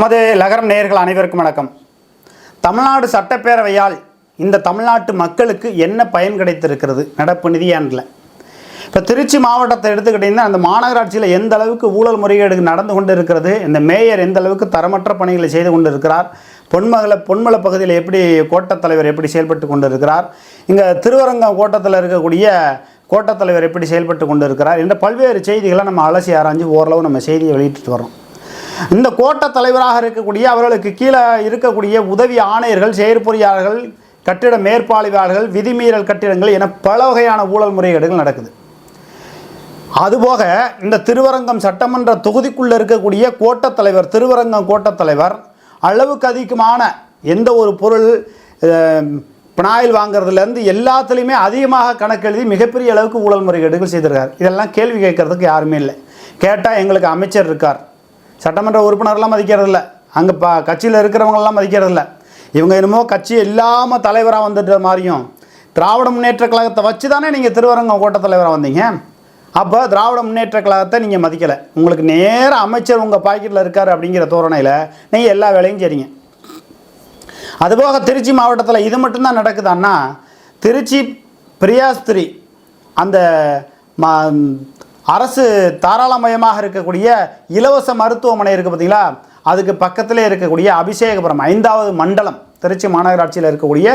நமது லகரம் நேயர்கள் அனைவருக்கும் வணக்கம். தமிழ்நாடு சட்டப்பேரவையால் இந்த தமிழ்நாட்டு மக்களுக்கு என்ன பயன் கிடைத்திருக்கிறது? நடப்பு நிதியாண்டில் இப்போ திருச்சி மாவட்டத்தை எடுத்துக்கிட்டிங்கன்னா அந்த மாநகராட்சியில் எந்த அளவுக்கு ஊழல் முறைகேடு நடந்து கொண்டு இருக்கிறது இந்த மேயர் எந்த அளவுக்கு தரமற்ற பணிகளை செய்து கொண்டு இருக்கிறார் பொன்மகளை பொன்மலை பகுதியில் எப்படி கோட்டத் தலைவர் எப்படி செயல்பட்டு கொண்டு இருக்கிறார் இங்கே திருவரங்கம் கோட்டத்தில் இருக்கக்கூடிய கோட்டத் தலைவர் எப்படி செயல்பட்டு கொண்டு இருக்கிறார் என்ற பல்வேறு செய்திகளை நம்ம அலசி ஆராய்ஞ்சு ஓரளவு நம்ம செய்தியை வெளியிட்டு வரோம் இந்த கோட்ட தலைவராக இருக்கக்கூடிய அவர்களுக்கு கீழே இருக்கக்கூடிய உதவி ஆணையர்கள் செயற்பொறியாளர்கள் கட்டிட மேற்பாலிவாளர்கள் விதிமீறல் கட்டிடங்கள் என பல வகையான ஊழல் முறைகேடுகள் நடக்குது. அதுபோக இந்த திருவரங்கம் சட்டமன்ற தொகுதிக்குள்ளே இருக்கக்கூடிய கோட்டத் தலைவர் திருவரங்கம் கோட்டத் தலைவர் அளவுக்கு அதிகமான எந்த ஒரு பொருள் பினாயில் வாங்குறதுலேருந்து எல்லாத்துலேயுமே அதிகமாக கணக்கெழுதி மிகப்பெரிய அளவுக்கு ஊழல் முறைகேடுகள் செய்திருக்கார். இதெல்லாம் கேள்வி கேட்கறதுக்கு யாருமே இல்லை. கேட்டால் எங்களுக்கு அமைச்சர் இருக்கார். சட்டமன்ற உறுப்பினர்லாம் மதிக்கிறதில்ல. அங்கே ப கட்சியில் இருக்கிறவங்களெல்லாம் மதிக்கிறதில்ல. இவங்க என்னமோ கட்சி இல்லாமல் தலைவராக வந்துட்ட மாதிரியும் திராவிட முன்னேற்ற கழகத்தை வச்சு தானே நீங்கள் திருவரங்கம் கோட்ட தலைவராக வந்தீங்க? அப்போ திராவிட முன்னேற்ற கழகத்தை நீங்கள் மதிக்கலை. உங்களுக்கு நேராக அமைச்சர் உங்கள் பாக்கெட்டில் இருக்கார் அப்படிங்கிற தோரணையில் நீங்கள் எல்லா வேலையும் செய்றீங்க. அதுபோக திருச்சி மாவட்டத்தில் இது மட்டும்தான் நடக்குதான்னா திருச்சி பிரியாஸ்திரி அந்த ம அரசு தாராளமயமாக இருக்கக்கூடிய இலவச மருத்துவமனை இருக்குது பார்த்தீங்களா? அதுக்கு பக்கத்தில் இருக்கக்கூடிய அபிஷேகபுரம் ஐந்தாவது மண்டலம் திருச்சி மாநகராட்சியில் இருக்கக்கூடிய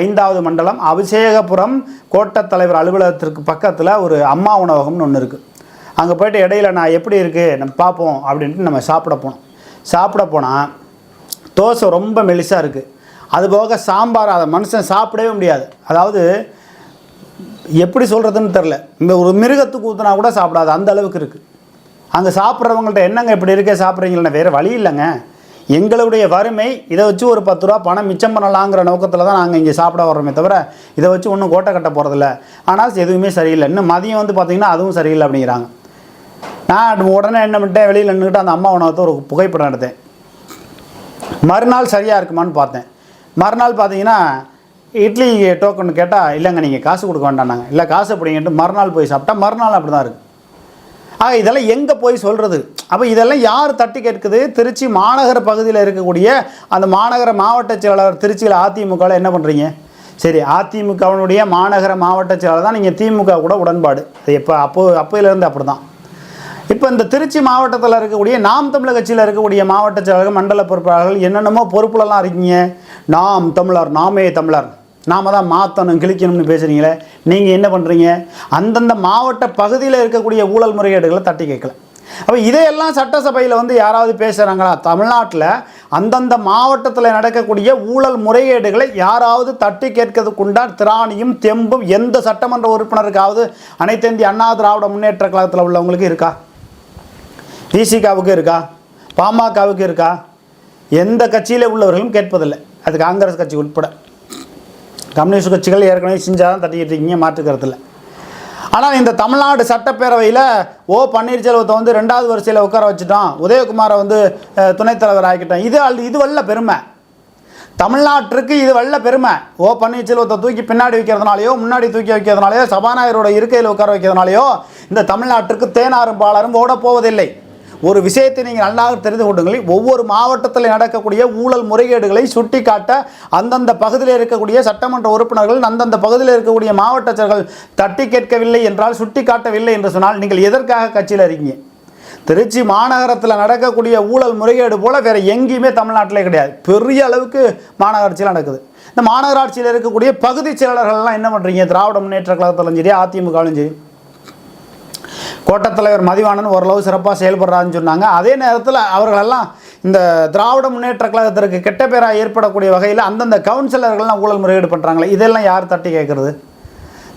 ஐந்தாவது மண்டலம் அபிஷேகபுரம் கோட்டத் தலைவர் அலுவலகத்திற்கு பக்கத்தில் ஒரு அம்மா உணவகம்னு ஒன்று இருக்குது அங்கே போயிட்டு இடையில நான் எப்படி இருக்குது நம்ம பார்ப்போம் அப்படின்ட்டு நம்ம சாப்பிட போனோம். சாப்பிட போனால் தோசை ரொம்ப மெலிசாக இருக்குது அதுபோக சாம்பார் அதை மனுஷன் சாப்பிடவே முடியாது. அதாவது எப்படி சொல்கிறதுன்னு தெரில இந்த ஒரு மிருகத்துக்கு ஊற்றினா கூட சாப்பிடாது. அந்த அளவுக்கு இருக்குது அங்கே சாப்பிட்றவங்கள்ட்ட என்னங்க இப்படி இருக்கே சாப்பிட்றீங்களே? வேறு வழி இல்லைங்க. எங்களுடைய வறுமை இதை வச்சு ஒரு பத்து ரூபா பணம் மிச்சம் பண்ணலாங்கிற நோக்கத்தில் தான் நாங்கள் இங்கே சாப்பிட வர்றோமே தவிர இதை வச்சு ஒன்றும் கோட்டை கட்ட போகிறதில்ல ஆனால் எதுவுமே சரியில்லை. இன்னும் மதியம் வந்து பார்த்திங்கன்னா அதுவும் சரியில்லை அப்படிங்கிறாங்க. நான் உடனே என்ன பண்ணிட்டேன்? வெளியில் நின்றுக்கிட்டு அந்த அம்மா உணவத்தை ஒரு புகைப்படம் எடுத்தேன். மறுநாள் சரியாக இருக்குமான்னு பார்த்தேன். மறுநாள் பார்த்தீங்கன்னா இட்லி டோக்கன் கேட்டால் இல்லைங்க நீங்கள் காசு கொடுக்க வேண்டாம்னாங்க. இல்லை காசு அப்படிங்கிட்டு மறுநாள் போய் சாப்பிட்டா மறுநாள் அப்படி தான் இருக்குது ஆக இதெல்லாம் எங்கே போய் சொல்கிறது அப்போ இதெல்லாம் யார் தட்டி கேட்குது? திருச்சி மாநகர பகுதியில் இருக்கக்கூடிய அந்த மாநகர மாவட்ட செயலாளர் திருச்சியில் அதிமுகவில் என்ன பண்ணுறீங்க சரி அதிமுகவினுடைய மாநகர மாவட்ட செயலாளர் தான் நீங்கள் திமுக கூட உடன்பாடு. அது எப்போ அப்போ அப்போயிலேருந்து அப்படி தான் இப்போ இந்த திருச்சி மாவட்டத்தில் இருக்கக்கூடிய நாம் தமிழர் கட்சியில் இருக்கக்கூடிய மாவட்ட செயலர்கள் மண்டல பொறுப்பாளர்கள் என்னென்னமோ பொறுப்புலலாம் இருக்கீங்க. நாம் தமிழர் நாமே தமிழர். நாம தான் மாற்றணும் கிழிக்கணும்னு பேசுகிறீங்களே நீங்கள் என்ன பண்ணுறீங்க அந்தந்த மாவட்ட பகுதியில் இருக்கக்கூடிய ஊழல் முறைகேடுகளை தட்டி கேட்கல. அப்போ இதையெல்லாம் சட்டசபையில் வந்து யாராவது பேசுகிறாங்களா தமிழ்நாட்டில் அந்தந்த மாவட்டத்தில் நடக்கக்கூடிய ஊழல் முறைகேடுகளை யாராவது தட்டி கேட்கறதுக்குண்டான திராணியும் தெம்பும் எந்த சட்டமன்ற உறுப்பினருக்காவது அனைத்திந்திய அண்ணா திராவிட முன்னேற்ற கழகத்தில் உள்ளவங்களுக்கு இருக்கா? விசிகாவுக்கு இருக்கா? பாமகவுக்கு இருக்கா? எந்த கட்சியில் உள்ளவர்களும் கேட்பதில்லை. அது காங்கிரஸ் கட்சி உட்பட. கம்யூனிஸ்ட் கட்சிகள் ஏற்கனவே செஞ்சாதான் தட்டிக்கிட்டு இருக்கீங்க மாற்றுக்கிறதுல ஆனால் இந்த தமிழ்நாடு சட்டப்பேரவையில் ஓ பன்னீர்செல்வத்தை வந்து ரெண்டாவது வரிசையில் உட்கார வச்சுட்டோம் உதயகுமாரை வந்து துணைத்தலைவர் துணைத் தலைவர் ஆக்கிட்டோம் இது அல் இது வல்ல பெருமை. தமிழ்நாட்டிற்கு இது வல்ல பெருமை. ஓ பன்னீர்செல்வத்தை தூக்கி பின்னாடி வைக்கிறதுனாலையோ முன்னாடி தூக்கி வைக்கிறதுனாலையோ சபாநாயகரோட இருக்கையில் உட்கார வைக்கிறதுனாலையோ இந்த தமிழ்நாட்டிற்கு தேனாரும் பாலரும் ஓட போவதில்லை. ஒரு விஷயத்தை நீங்கள் நன்றாக தெரிந்து கொண்டுங்கள். ஒவ்வொரு மாவட்டத்தில் நடக்கக்கூடிய ஊழல் முறைகேடுகளை சுட்டி காட்ட அந்தந்த பகுதியில் இருக்கக்கூடிய சட்டமன்ற உறுப்பினர்கள் அந்தந்த பகுதியில் இருக்கக்கூடிய மாவட்டச்சர்கள் தட்டி கேட்கவில்லை என்றால் சுட்டிக்காட்டவில்லை என்று சொன்னால் நீங்கள் எதற்காக கட்சியில் இருக்கீங்க? திருச்சி மாநகரத்தில் நடக்கக்கூடிய ஊழல் முறைகேடு போல் வேறு எங்கேயுமே தமிழ்நாட்டிலே கிடையாது. பெரிய அளவுக்கு மாநகராட்சியில் நடக்குது. இந்த மாநகராட்சியில் இருக்கக்கூடிய பகுதி செயலாளர்கள்லாம் என்ன பண்ணுறீங்க திராவிட முன்னேற்ற கழகத்திலும் சரி அதிமுகவிலும் சரி. கோட்டத்தலைவர் மதிவாணன் ஓரளவு சிறப்பாக செயல்படுறாருன்னு சொன்னாங்க. அதே நேரத்தில் அவர்களெல்லாம் இந்த திராவிட முன்னேற்ற கழகத்திற்கு கெட்ட பேராக ஏற்படக்கூடிய வகையில் அந்தந்த கவுன்சிலர்கள்லாம் ஊழல் முறையீடு பண்ணுறாங்களே இதெல்லாம் யார் தட்டி கேட்குறது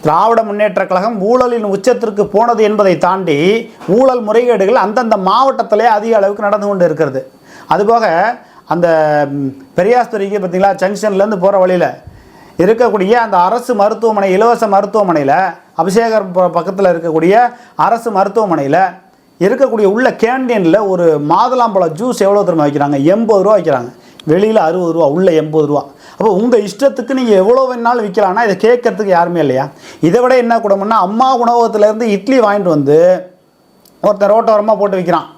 திராவிட முன்னேற்ற கழகம் ஊழலின் உச்சத்திற்கு போனது என்பதை தாண்டி ஊழல் முறைகேடுகள் அந்தந்த மாவட்டத்திலே அதிக அளவுக்கு நடந்து கொண்டு இருக்கிறது. அதுபோக அந்த பெரியாஸ்துறைக்கு பார்த்தீங்களா ஜங்ஷன்லேருந்து போகிற வழியில் இருக்கக்கூடிய அந்த அரசு மருத்துவமனை இலவச மருத்துவமனையில் அபிஷேகர் ப- பக்கத்தில் இருக்கக்கூடிய அரசு மருத்துவமனையில் இருக்கக்கூடிய உள்ள கேண்டீனில் ஒரு மாதுளம்பழம் ஜூஸ் எவ்வளோ திரும்ப வைக்கிறாங்க? எண்பது ரூபா வைக்கிறாங்க. வெளியில் அறுபது ரூபா உள்ள எண்பது ரூபா. அப்போ உங்கள் இஷ்டத்துக்கு நீங்கள் எவ்வளோ வேணாலும் விற்கலாம்னா இதை கேட்கறதுக்கு யாருமே இல்லையா? இதை விட என்ன கூடமுன்னா அம்மா உணவகத்துலேருந்து இட்லி வாங்கிட்டு வந்து ஒருத்தன் ரோட்டோரமாக போட்டு விற்கிறான்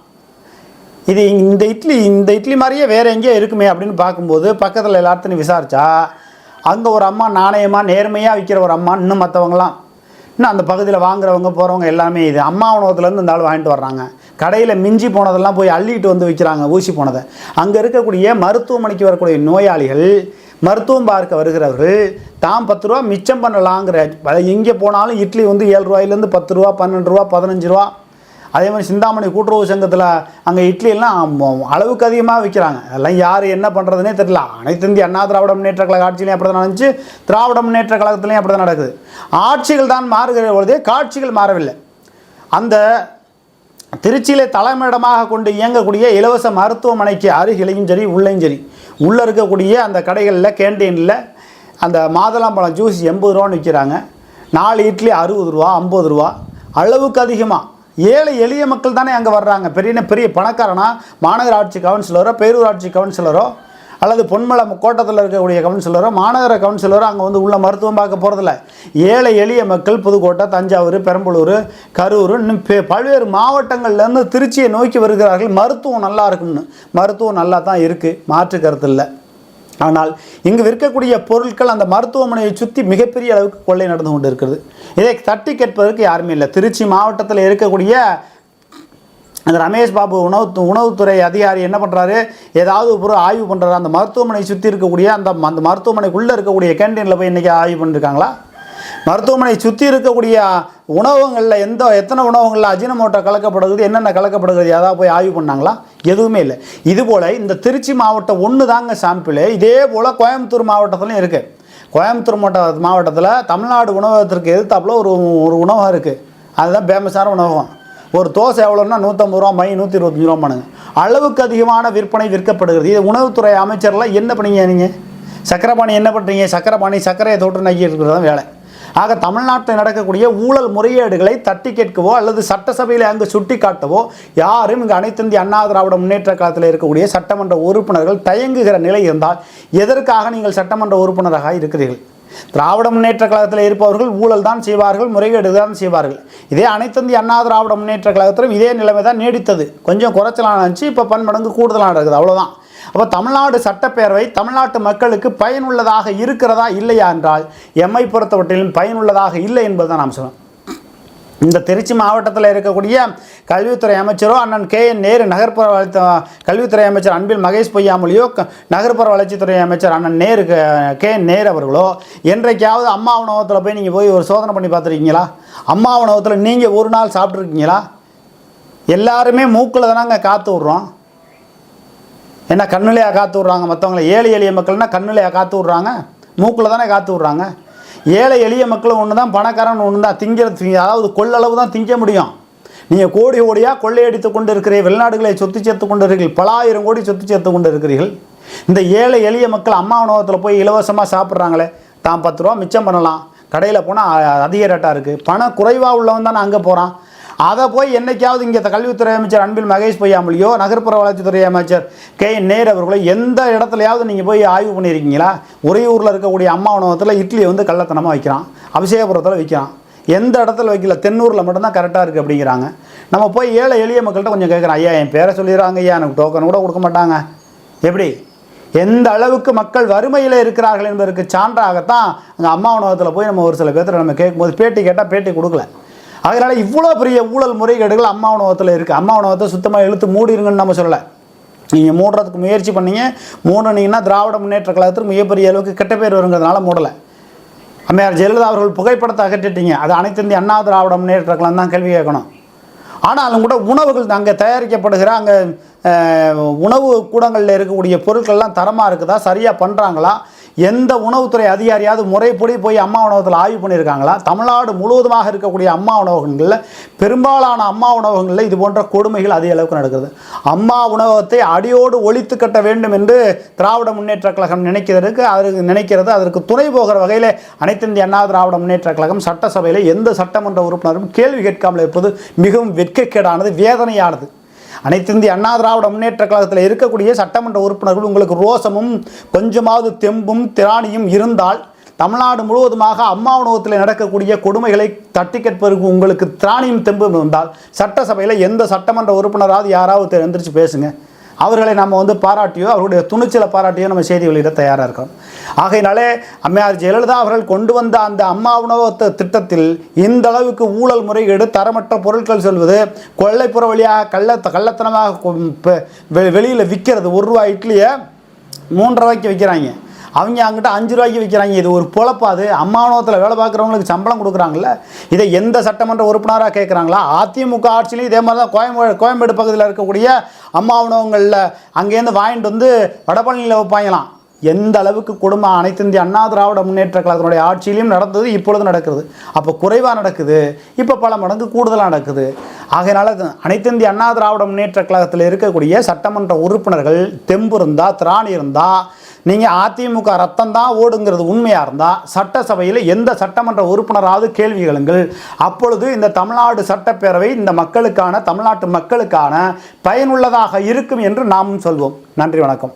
இது இந்த இட்லி இந்த இட்லி மாதிரியே வேறு எங்கேயோ இருக்குமே அப்படின்னு பார்க்கும்போது பக்கத்தில் எல்லாத்தையும் விசாரித்தா அங்கே ஒரு அம்மா நாணயமாக நேர்மையாக விற்கிற ஒரு அம்மா இன்னும் மற்றவங்களாம் இன்னும் அந்த பகுதியில் வாங்குறவங்க போகிறவங்க எல்லாமே இது. அம்மா உணவகத்துலேருந்து இந்த ஆள் வாங்கிட்டு வர்றாங்க. கடையில் மிஞ்சி போனதெல்லாம் போய் அள்ளிட்டு வந்து விற்கிறாங்க ஊசி போனதை. அங்கே இருக்கக்கூடிய மருத்துவமனைக்கு வரக்கூடிய நோயாளிகள் மருத்துவம் பார்க்க வருகிறவர்கள் தாம் பத்து ரூபா மிச்சம் பண்ணலாங்கிற எங்கே போனாலும் இட்லி வந்து ஏழு ரூபாயிலேருந்து பத்து ரூபா பன்னெண்டு ரூபா பதினஞ்சு ரூபா அதே மாதிரி சிந்தாமணி கூட்டுறவு சங்கத்தில் அங்கே இட்லி எல்லாம் அளவுக்கு அதிகமாக விற்கிறாங்க அதெல்லாம் யார் என்ன பண்ணுறதுனே தெரியல. அனைத்து இந்திய அண்ணா திராவிட முன்னேற்ற கழக ஆட்சியிலையும் அப்படி தான் நடந்துச்சு. திராவிட முன்னேற்ற கழகத்துலையும் அப்படி தான் நடக்குது. ஆட்சிகள் தான் மாறுகிற பொழுதே காட்சிகள் மாறவில்லை. அந்த திருச்சியிலே தலைமையிடமாக கொண்டு இயங்கக்கூடிய இலவச மருத்துவமனைக்கு அருகிலையும் சரி உள்ளேயும் சரி உள்ளே இருக்கக்கூடிய அந்த கடைகளில் கேண்டீனில் அந்த மாதுளம்பழம் ஜூஸ் எண்பது ரூபான்னு விற்கிறாங்க நாலு இட்லி அறுபது ரூபா ஐம்பது ரூபா அளவுக்கு அதிகமாக ஏழை எளிய மக்கள் தானே அங்கே வர்றாங்க. பெரிய பெரிய பணக்காரனா மாநகராட்சி கவுன்சிலரோ பேரூராட்சி கவுன்சிலரோ அல்லது பொன்மலை கோட்டத்தில் இருக்கக்கூடிய கவுன்சிலரோ மாநகர கவுன்சிலரோ அங்கே வந்து உள்ள மருத்துவம் பார்க்க போகிறதில்ல ஏழை எளிய மக்கள் புதுக்கோட்டை தஞ்சாவூர் பெரம்பலூர் கரூர் இன்னும் பல்வேறு மாவட்டங்கள்லேருந்து திருச்சியை நோக்கி வருகிறார்கள். மருத்துவம் நல்லா இருக்கும்னு. மருத்துவம் நல்லா தான் இருக்குது மாற்று கருத்து இல்லை. ஆனால் இங்கு விற்கக்கூடிய பொருட்கள் அந்த மருத்துவமனையை சுற்றி மிகப்பெரிய அளவுக்கு கொள்ளை நடந்து கொண்டு இருக்கிறது இதை தட்டி கேட்பதற்கு யாருமே இல்லை. திருச்சி மாவட்டத்தில் இருக்கக்கூடிய அந்த ரமேஷ் பாபு உணவு உணவுத்துறை அதிகாரி என்ன பண்ணுறாரு ஏதாவது ஒரு ஆய்வு பண்ணுறாரு அந்த மருத்துவமனை சுற்றி இருக்கக்கூடிய அந்த அந்த மருத்துவமனைக்குள்ளே இருக்கக்கூடிய கேண்டீனில் போய் இன்றைக்கி ஆய்வு பண்ணியிருக்காங்களா மருத்துவமனை சுற்றி இருக்கக்கூடிய உணவகங்களில் எந்த எத்தனை உணவகங்களில் அஜினமோட்டோ கலக்கப்படுகிறது என்னென்ன கலக்கப்படுகிறது ஏதாவது போய் ஆய்வு பண்ணாங்களா? எதுவுமே இல்லை. இதுபோல் இந்த திருச்சி மாவட்டம் ஒன்று தாங்க சாம்பிள். இதே போல் கோயம்புத்தூர் மாவட்டத்துலையும் இருக்குது கோயம்புத்தூர் மாவட்ட மாவட்டத்தில் தமிழ்நாடு உணவகத்திற்கு எதிர்த்தாப்புல ஒரு ஒரு உணவகம் இருக்குது அதுதான் ஃபேமஸான உணவகம். ஒரு தோசை எவ்வளோன்னா நூற்றம்பது ரூபா மை நூற்றி இருபத்தஞ்சி ரூபா பண்ணுங்க அளவுக்கு அதிகமான விற்பனை விற்கப்படுகிறது. இது உணவுத்துறை அமைச்சர்லாம் என்ன பண்ணீங்க நீங்கள் சக்கரை பாணி என்ன பண்ணுறீங்க சக்கரை பாணி சக்கரையை தொட்டு நக்கி இருக்கிறது தான் வேலை. ஆக தமிழ்நாட்டில் நடக்கக்கூடிய ஊழல் முறைகேடுகளை தட்டி கேட்கவோ அல்லது சட்டசபையில் அங்கு சுட்டி காட்டவோ யாரும் இங்கு அனைத்திந்திய அண்ணா திராவிட முன்னேற்ற காலத்தில் இருக்கக்கூடிய சட்டமன்ற உறுப்பினர்கள் தயங்குகிற நிலை இருந்தால் எதற்காக நீங்கள் சட்டமன்ற உறுப்பினராக இருக்கிறீர்கள்? திராவிட முன்னேற்ற கழகத்தில் இருப்பவர்கள் ஊழல் தான் செய்வார்கள் முறைகேடு தான் செய்வார்கள். இதே அனைத்திந்திய அண்ணா திராவிட முன்னேற்ற கழகத்திலும் இதே நிலைமை தான் நீடித்தது. கொஞ்சம் குறைச்சலான இருந்துச்சு இப்போ பன்மடங்கு கூடுதலாக இருக்குது. அவ்வளோதான் அப்போ தமிழ்நாடு சட்டப்பேரவை தமிழ்நாட்டு மக்களுக்கு பயனுள்ளதாக இருக்கிறதா இல்லையா என்றால் எம்மை பொறுத்தவற்றிலும் பயனுள்ளதாக இல்லை என்பதை நாம் சொல்லணும் இந்த திருச்சி மாவட்டத்தில் இருக்கக்கூடிய கல்வித்துறை அமைச்சரோ அண்ணன் கே. என். நேரு நகர்ப்புற வளர்த்த கல்வித்துறை அமைச்சர் அன்பில் மகேஷ் பொய்யாமொழியோ நகர்ப்புற வளர்ச்சித்துறை அமைச்சர் அண்ணன் நேரு கே என். நேரு அவர்களோ என்றைக்காவது அம்மா உணவகத்தில் போய் நீங்கள் போய் ஒரு சோதனை பண்ணி பார்த்துருக்கீங்களா? அம்மா உணவகத்தில் நீங்கள் ஒரு நாள் சாப்பிட்ருக்கீங்களா எல்லாருமே மூக்கில் தானங்க காற்று விட்றோம். என்ன கண்ணுலையாக காத்து விட்றாங்க மற்றவங்கள ஏழை எளிய மக்கள்னா கண்ணுலையாக காத்து விட்றாங்க. மூக்கில் தானே காத்து விட்றாங்க. ஏழை எளிய மக்களும் ஒன்று தான் பணக்காரன் ஒன்று தான் திங்கிறது அதாவது கொள்ளளவு தான் திங்க முடியும். நீங்கள் கோடி கோடியாக கொள்ளையடித்து கொண்டு இருக்கிறீர்கள் வெளிநாடுகளை சொத்து சேர்த்து கொண்டு இருக்கிறீர்கள் பல ஆயிரம் கோடி சொத்து சேர்த்து கொண்டு இருக்கிறீர்கள் இந்த ஏழை எளிய மக்கள் அம்மா உணவகத்தில் போய் இலவசமாக சாப்பிட்றாங்களே தான் பத்து ரூபா மிச்சம் பண்ணலாம். கடையில் போனால் அதிக ரேட்டாக இருக்குது பணம் குறைவாக உள்ளவன் தானே அங்கே போகிறான் அதை போய் என்னைக்காவது இங்கே கல்வித்துறை அமைச்சர் அன்பில் மகேஷ் பொய்யாமொழியோ நகர்ப்புற வளர்ச்சித்துறை அமைச்சர் கே. நேர் அவர்களோ எந்த இடத்துலையாவது நீங்கள் போய் ஆய்வு பண்ணியிருக்கீங்களா? ஒரே ஊரில் இருக்கக்கூடிய அம்மா உணவகத்தில் இட்லி வந்து கள்ளத்தனமாக வைக்கிறான் அபிஷேகபுரத்தில் வைக்கிறான். எந்த இடத்துல வைக்கல? தென்னூரில் மட்டும்தான் கரெக்டாக இருக்குது அப்படிங்கிறாங்க. நம்ம போய் ஏழை எளிய மக்கள்கிட்ட கொஞ்சம் கேட்குறோம் ஐயா என் பேரை சொல்லிடுறாங்க ஐயா எனக்கு டோக்கன் கூட கொடுக்க மாட்டாங்க. எப்படி? எந்த அளவுக்கு மக்கள் வறுமையில் இருக்கிறார்கள் என்பதற்கு சான்றாகத்தான் அங்கே அம்மா உணவகத்தில் போய் நம்ம ஒரு சில பேர்த்துல நம்ம கேட்கும்போது பேட்டி கேட்டால் பேட்டி கொடுக்கல. அதனால் இவ்வளோ பெரிய ஊழல் முறைகேடுகள் அம்மா உணவகத்தில் இருக்குது அம்மா உணவகத்தை சுத்தமாக இழுத்து மூடிருங்கன்னு நம்ம சொல்லலை. நீங்கள் மூடுறதுக்கு முயற்சி பண்ணீங்க. மூடினீங்கன்னா திராவிட முன்னேற்ற கழகத்துக்கு மிகப்பெரிய அளவுக்கு கெட்ட பேர் வருங்கிறதுனால மூடலை. அம்மையார் ஜெயலலிதா அவர்கள் புகைப்படத்தை அகற்றிட்டீங்க. அது அனைத்து இந்திய அண்ணா திராவிட முன்னேற்ற கழகம் தான் கேள்வி கேட்கணும். ஆனாலும் கூட உணவுகள் அங்கே தயாரிக்கப்படுகிற அங்கே உணவு கூடங்களில் இருக்கக்கூடிய பொருட்கள்லாம் தரமாக இருக்குதா? சரியாக பண்ணுறாங்களா எந்த உணவுத்துறை அதிகாரியாவது முறைப்படி போய் அம்மா உணவகத்தில் ஆய்வு பண்ணியிருக்காங்களா? தமிழ்நாடு முழுவதுமாக இருக்கக்கூடிய அம்மா உணவகங்களில் பெரும்பாலான அம்மா உணவகங்களில் இது போன்ற கொடுமைகள் அதிக அளவுக்கு நடக்குது அம்மா உணவகத்தை அடியோடு ஒழித்து கட்ட வேண்டும் என்று திராவிட முன்னேற்ற கழகம் நினைக்கிறதுக்கு அதற்கு நினைக்கிறது. அதற்கு துணை போகிற வகையில் அனைத்து இந்திய அண்ணா திராவிட முன்னேற்ற கழகம் சட்டசபையில் எந்த சட்டமன்ற உறுப்பினரும் கேள்வி கேட்காமல் இருப்பது மிகவும் வெட்கக்கேடானது வேதனையானது. அனைத்து இந்திய அண்ணா திராவிட முன்னேற்ற கழகத்தில் இருக்கக்கூடிய சட்டமன்ற உறுப்பினர்கள் உங்களுக்கு ரோசமும் கொஞ்சமாவது தெம்பும் திராணியும் இருந்தால் தமிழ்நாடு முழுவதுமாக அம்மா உணவகத்தில் நடக்கக்கூடிய கொடுமைகளை தட்டி கேட்பதற்கு உங்களுக்கு திராணியும் தெம்பும் இருந்தால் சட்டசபையில் எந்த சட்டமன்ற உறுப்பினராவது யாராவது தெரிஞ்சிருச்சு பேசுங்க. அவர்களை நம்ம வந்து பாராட்டியோ அவருடைய துணிச்சலை பாராட்டியோ நம்ம செய்தி வெளியிட தயாராக இருக்கோம். ஆகையினாலே அம்மையார் ஜெயலலிதா அவர்கள் கொண்டு வந்த அந்த அம்மா உணவகத்தை திட்டத்தில் இந்த அளவுக்கு ஊழல் முறைகேடு தரமற்ற பொருட்கள் சொல்வது கொள்ளைப்புற வழியாக கள்ள கள்ளத்தனமாக வெ- வெளியில் விற்கிறது ஒரு ரூபாய் இட்லியை மூன்றரை ரூபாய்க்கு விற்கிறாங்க அவங்க அங்கிட்ட அஞ்சு ரூபாய்க்கு விற்கிறாங்க இது ஒரு பொழப்பாது அம்மா உணவகத்தில் வேலை பார்க்குறவங்களுக்கு சம்பளம் கொடுக்குறாங்கல்ல. இதை எந்த சட்டமன்ற உறுப்பினராக கேட்குறாங்களா அதிமுக ஆட்சியிலையும் இதே மாதிரி தான் கோயம்பேடு கோயம்பேடு பகுதியில் இருக்கக்கூடிய அம்மா உணவங்களில் அங்கேருந்து வாங்கிட்டு வந்து வடபழனியில் வைப்பாங்களாம். எந்த அளவுக்கு குடும்பம் அனைத்து இந்திய அண்ணா திராவிட முன்னேற்ற கழகத்தினுடைய ஆட்சியிலையும் நடந்தது இப்பொழுது நடக்குது அப்போ குறைவாக நடக்குது. இப்போ பல மடங்கு கூடுதலாக நடக்குது. ஆகையினால அனைத்து இந்திய அண்ணா திராவிட முன்னேற்ற கழகத்தில் இருக்கக்கூடிய சட்டமன்ற உறுப்பினர்கள் தெம்பு இருந்தால் திராணி இருந்தால் நீங்கள் அதிமுக ரத்தம் தான் ஓடுங்கிறது உண்மையாக இருந்தால் சட்டசபையில் எந்த சட்டமன்ற உறுப்பினராவது கேள்வி எழுங்கள் அப்பொழுது இந்த தமிழ்நாடு சட்டப்பேரவை இந்த மக்களுக்கான தமிழ்நாட்டு மக்களுக்கான பயனுள்ளதாக இருக்கும் என்று நாம் சொல்வோம். நன்றி வணக்கம்.